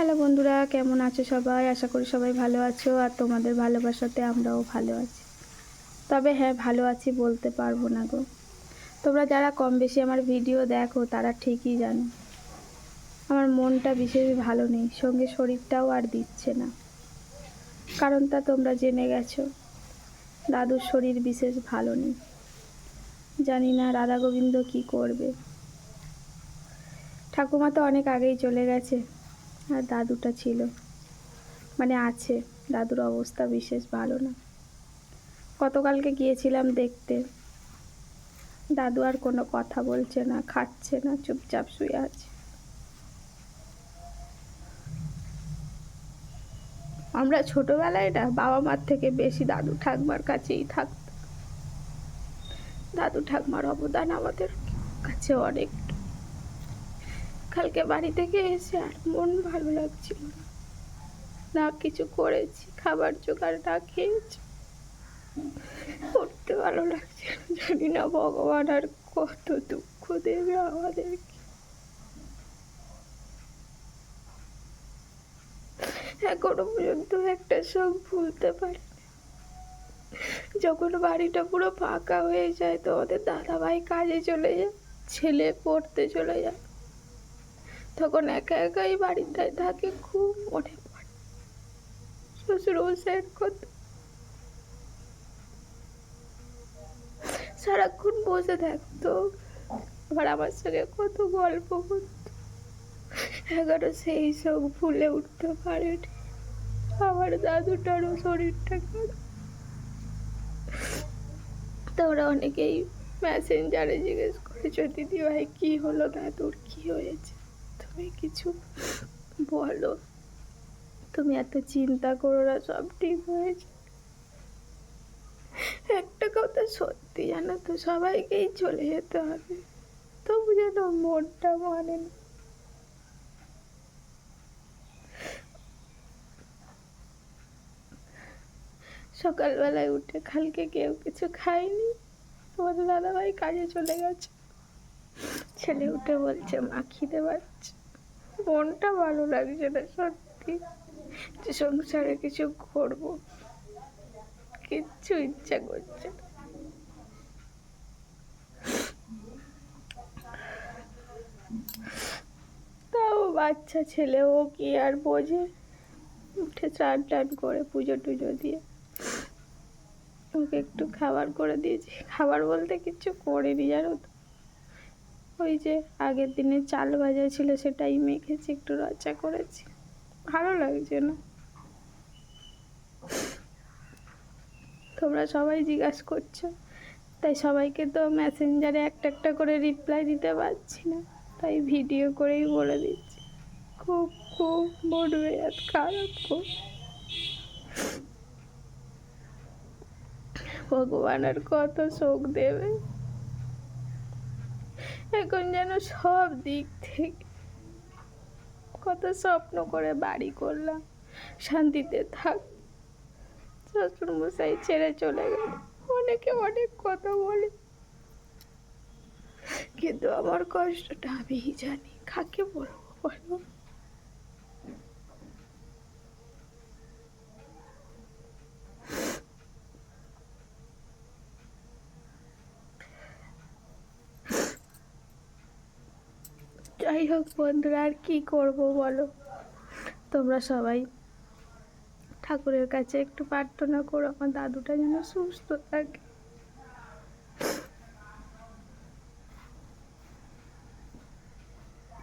Hello বন্ধুরা, কেমন আছো সবাই? আশা করি সবাই ভালো আছো আর তোমাদের ভালোবাসাতে আমরাও ভালো আছি। তবে হ্যাঁ ভালো আছি বলতে পারব না গো। তোমরা যারা কম বেশি আমার ভিডিও দেখো, তারা ঠিকই জানো। আমার মনটা বিশেষ ভালো নেই, সঙ্গে শরীরটাও আর দিচ্ছে না। কারণটা তোমরা জেনে গেছো, দাদুর শরীর বিশেষ ভালো নেই। জানি না রাধা গোবিন্দ কী করবে। ঠাকুমা তো অনেক আগেই চলে গেছে। আর দাদুটা ছিল। মানে আছে, দাদুর অবস্থা বিশেষ ভালো না। গতকালকে গিয়েছিলাম দেখতে। দাদু আর কোনো কথা বলছে না, খাচ্ছে না, চুপচাপ শুয়ে আছে। আমরা ছোটবেলায় না, বাবা মার থেকে বেশি দাদু ঠাকমার কাছেই থাকত দাদু ঠাকমার অবদান আমাদের কাছে অনেক। কালকে বাড়ি থেকে এসে আর মন ভালো লাগছিল না। কিছু করেছি, খাবার জোগাড় না খেয়েছি। উঠতে ভালো লাগছে না। জানি না ভগবান আর কত দুঃখ দেবে আমাদেরকে। এখনও পর্যন্ত একটা সব ভুলতে পারি। যখন বাড়িটা পুরো ফাঁকা হয়ে যায়, তো ওদের দাদা ভাই কাজে চলে যায়, ছেলে পড়তে চলে যায়। তখন একা একাই বাড়িটায় থাকে, খুব মনে পড়ে। শ্বশুর মশাইয়ের কথা সারাক্ষণ বসে থাকতো, আবার আমার সঙ্গে কত গল্প করতো। এগারো সেই সব ভুলে উঠতে পারেনি। আমার দাদুটারও শরীরটা খারাপ। তোমরা অনেকেই মেসেঞ্জারে জিজ্ঞেস করেছ দিদি ভাই কি হলো? দাদুর কি হয়েছে? তুমি কিছু বলো। তুমি এত চিন্তা করো না, সব ঠিক হয়েছে একটা কথা সত্যি জানো তো, সবাইকেই চলে যেতে হবে। তবু যেন মনটা মানে না। সকালবেলায় উঠে কালকে কেউ কিছু খায়নি। তোমাদের দাদাভাই কাজে চলে গেছে। ছেলে উঠে বলছে, মা, খিদে পাচ্ছে। মনটা ভালো লাগছে না, সত্যি। যে সংসারে কিছু করব, কিচ্ছু ইচ্ছা করছে না। তাও বাচ্চা ছেলে, ও কি আর বোঝে? উঠে চান টান করে পুজো টুজো দিয়ে ওকে একটু খাবার করে দিয়েছি। খাবার বলতে কিচ্ছু করিনি, জানো তো। ওই যে আগের দিনে চাল ভাজা ছিল সেটাই মেখেছি, একটু রচা করেছি। ভালো লাগছে না। তোমরা সবাই জিজ্ঞাসা করছ, তাই সবাইকে তো মেসেঞ্জারে একটা একটা করে রিপ্লাই দিতে পারছি না, তাই ভিডিও করেই বলে দিচ্ছি। খুব খুব মেজাজ খারাপ খুব ভগবান আর কত শোক দেবে। এখন যেন সব দিক থেকে কত স্বপ্ন করে বাড়ি করলাম, শান্তিতে থাক। শ্বশুর মশাই ছেড়ে চলে গেল। অনেকে অনেক কথা বলে। কিন্তু আমার কষ্টটা আমিই জানি, কাকে বলব বলো? যাই হোক বন্ধুরা, আর কী করব বলো? তোমরা সবাই ঠাকুরের কাছে একটু প্রার্থনা করো, আমার দাদুটা যেন সুস্থ থাকে।